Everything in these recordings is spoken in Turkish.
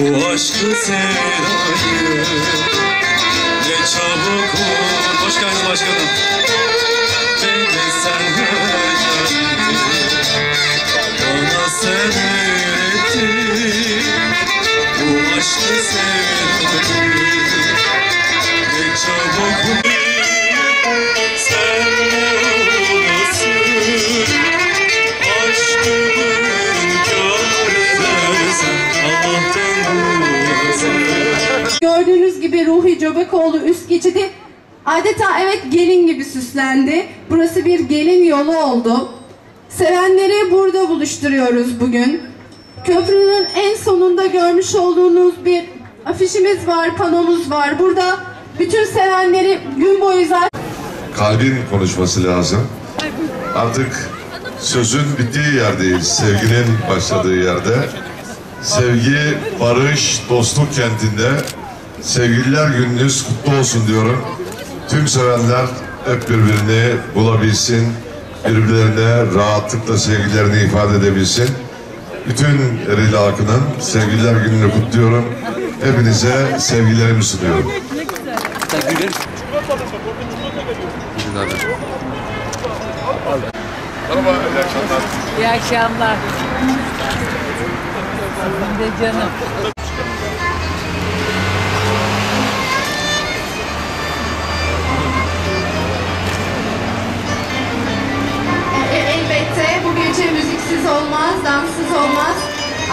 Bu aşkı sevdayı Ne çabuk vur. Hoş geldin başkanım. Beni sen öğrendin Bana sen Gördüğünüz gibi Ruhi Göbekoğlu üst geçidi adeta evet gelin gibi süslendi. Burası bir gelin yolu oldu. Sevenleri burada buluşturuyoruz bugün. Köprünün en sonunda görmüş olduğunuz bir afişimiz var, panomuz var. Burada bütün sevenleri gün boyu zaten kalbin konuşması lazım. Artık sözün bittiği yerdeyiz, sevginin başladığı yerde. Sevgi, barış, dostluk kentinde sevgililer gününüz kutlu olsun diyorum. Tüm sevenler hep birbirini bulabilsin, birbirlerine rahatlıkla sevgilerini ifade edebilsin. Bütün Ereğli halkının sevgililer gününü kutluyorum. Hepinize sevgilerimi sunuyorum. İyi akşamlar. Sizin de canım.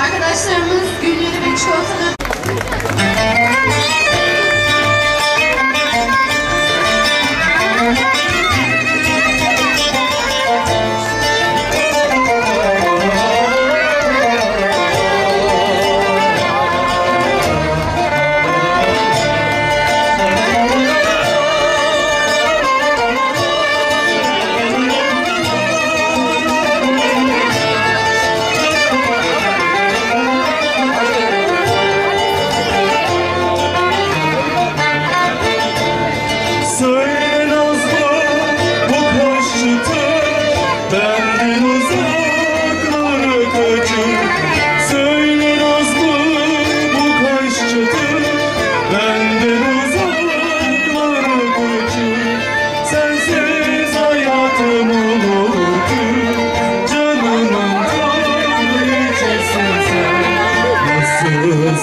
Arkadaşlarımız gülleri ve çikolataları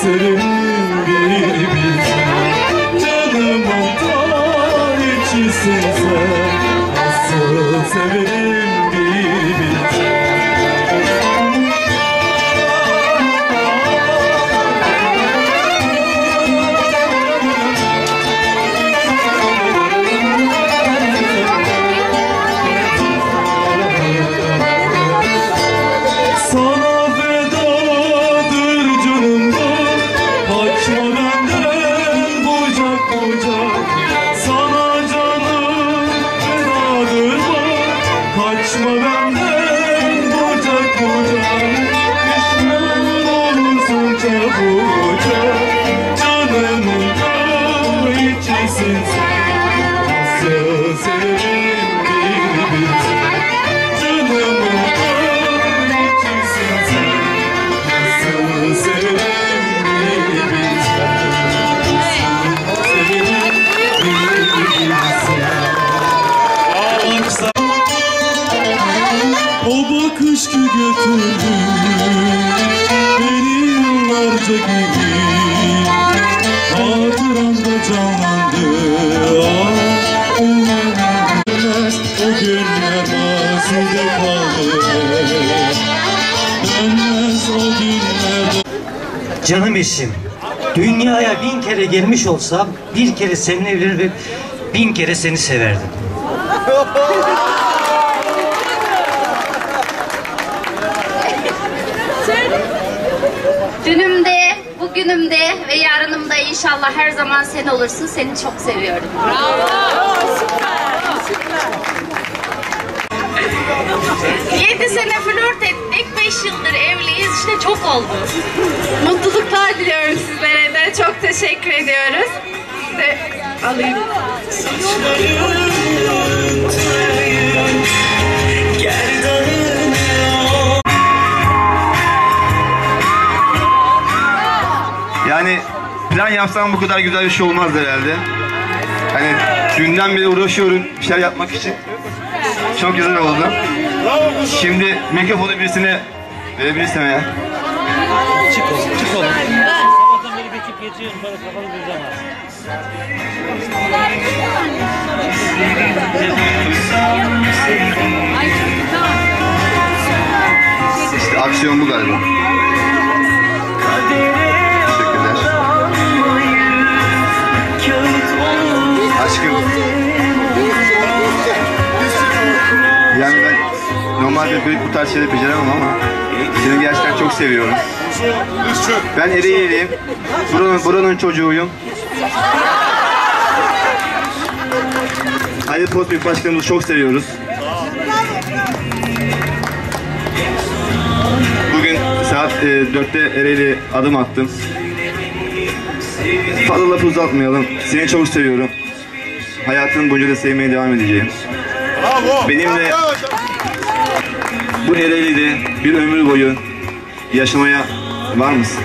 Nasıl Canım eşim, dünyaya bin kere gelmiş olsam bir kere seninle evlenir ve bin kere seni severdim. Dünümde, bugünümde ve yarınımda inşallah her zaman sen olursun. Seni çok seviyorum. Yedi sene flört ettik, beş yıldır evliyiz. İşte çok oldu. mutluluklar diliyorum sizlere de. Çok teşekkür ediyoruz. Ve alayım. Yani plan yapsam bu kadar güzel bir şey olmazdı herhalde. Hani dünden beri uğraşıyorum bir şeyler yapmak için. Çok güzel oldu. Şimdi mikrofonu birisine verebilirsem eğer. Çık oğlum, çık oğlum. Sabahtan beri geçip geçiyorum sonra kafanı düzlemez. İşte aksiyon bu galiba. Böyle bu tarz şeyleri beceremem ama seni gerçekten çok seviyorum. Ben Ereğli'liyim. Buranın, buranın çocuğuyum. Ali Potbik Başkanımızı çok seviyoruz. Bugün saat e, 4'te Ereğli adım attım. Fazla lafı uzatmayalım. Seni çok seviyorum. Hayatım boyunca da sevmeye devam edeceğim. Benimle bu Ereğli'de bir ömür boyu yaşamaya var mısın?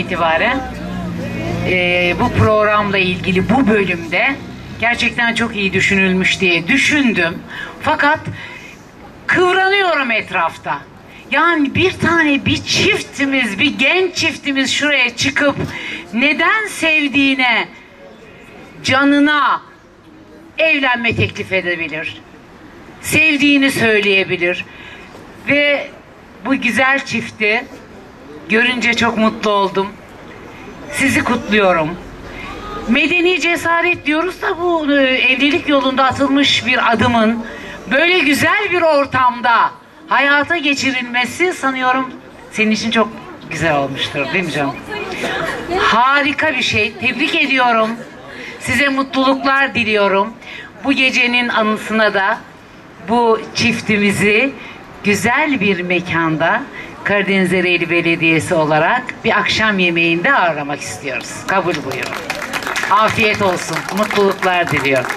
İtibaren eee, bu programla ilgili bu bölümde gerçekten çok iyi düşünülmüş diye düşündüm. Fakat kıvranıyorum etrafta. Yani bir tane bir çiftimiz, bir genç çiftimiz şuraya çıkıp neden sevdiğine, canına evlenme teklif edebilir. Sevdiğini söyleyebilir. Ve bu güzel çifti Görünce çok mutlu oldum. Sizi kutluyorum. Medeni cesaret diyoruz da bu e, evlilik yolunda atılmış bir adımın böyle güzel bir ortamda hayata geçirilmesi sanıyorum senin için çok güzel olmuştur değil mi canım? Harika bir şey. Tebrik ediyorum. Size mutluluklar diliyorum. Bu gecenin anısına da bu çiftimizi güzel bir mekanda Karadeniz Ereğli Belediyesi olarak bir akşam yemeğinde ağırlamak istiyoruz. Kabul buyurun. Afiyet olsun. Mutluluklar diliyorum.